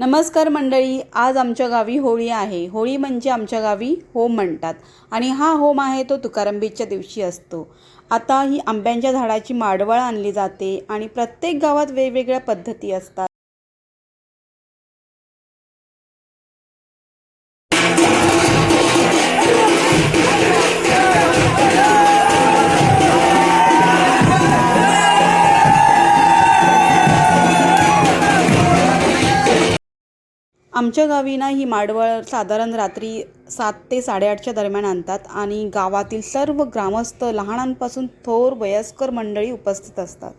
नमस्कार मंडळी आज आमच्या गावी होळी आहे. होळी म्हणजे आमच्या गावी होम म्हणतात आणि हा होम आहे तो तुकाराम दिवशी असतो. आता ही आंब्यांच्या झाडाची माडवळ आणली जाते आणि प्रत्येक गावात वेगवेगळ्या पद्धती असतात. आमच्या गावी ना ही माडवळ साधारण रात्री सात ते साडेआठच्या दरम्यान आणतात आणि गावातील सर्व ग्रामस्थ लहानांपासून थोर वयस्कर मंडळी उपस्थित असतात.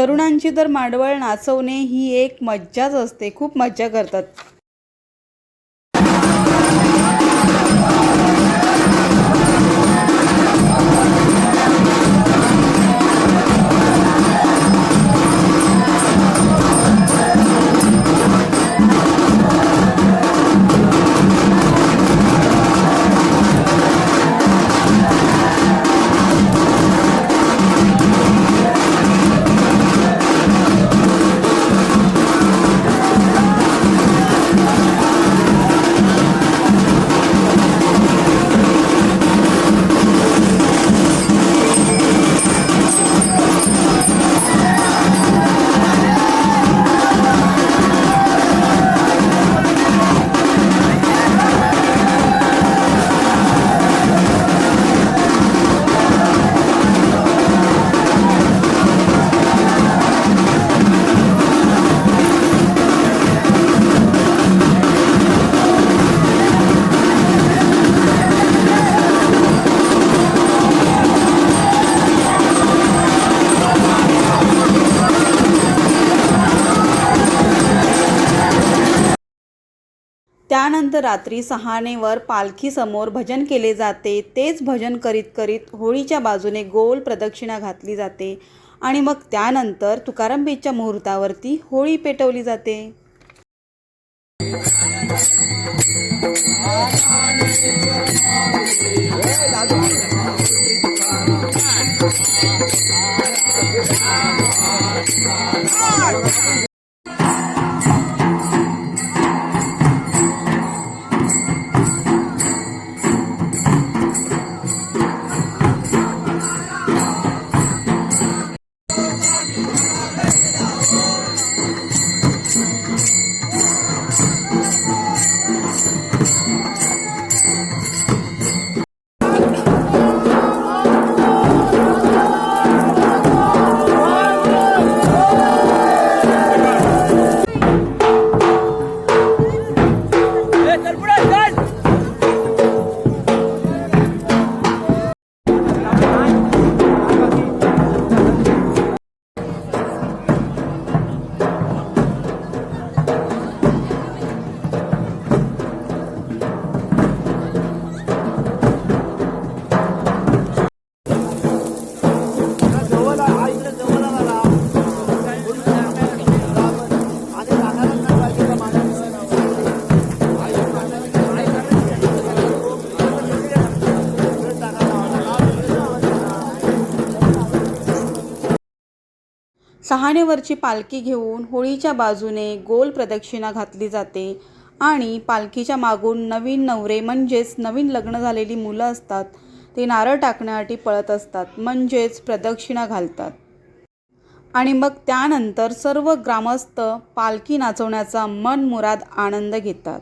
तरुणांची तर मांडवळ नाचवणे ही एक मज्जाच असते. खूप मज्जा करतात. त्यानंतर रात्री सहानेवर पालखीसमोर भजन केले जाते. तेच भजन करीत करीत होळीच्या बाजूने गोल प्रदक्षिणा घातली जाते आणि मग त्यानंतर तुकाराम बीचच्या मुहूर्तावरती होळी पेटवली जाते. सहाणेवरची पालखी घेऊन होळीच्या बाजूने गोल प्रदक्षिणा घातली जाते आणि पालखीच्या मागून नवीन नवरे म्हणजेच नवीन लग्न झालेली मुलं असतात ते नारळ टाकण्यासाठी पळत असतात म्हणजेच प्रदक्षिणा घालतात. आणि मग त्यानंतर सर्व ग्रामस्थ पालखी नाचवण्याचा मनमुराद आनंद घेतात.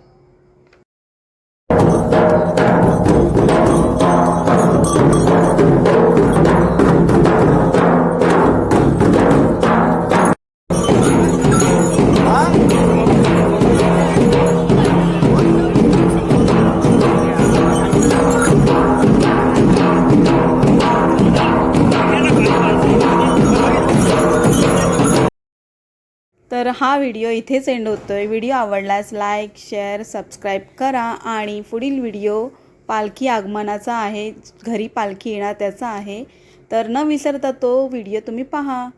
तर हा व्हिडिओ इथेच एंड होतो आहे व्हिडिओ आवडल्यास लाईक शेअर सबस्क्राईब करा आणि पुढील व्हिडिओ पालखी आगमनाचा आहे घरी पालखी येणार त्याचा आहे. तर न विसरता तो व्हिडिओ तुम्ही पहा.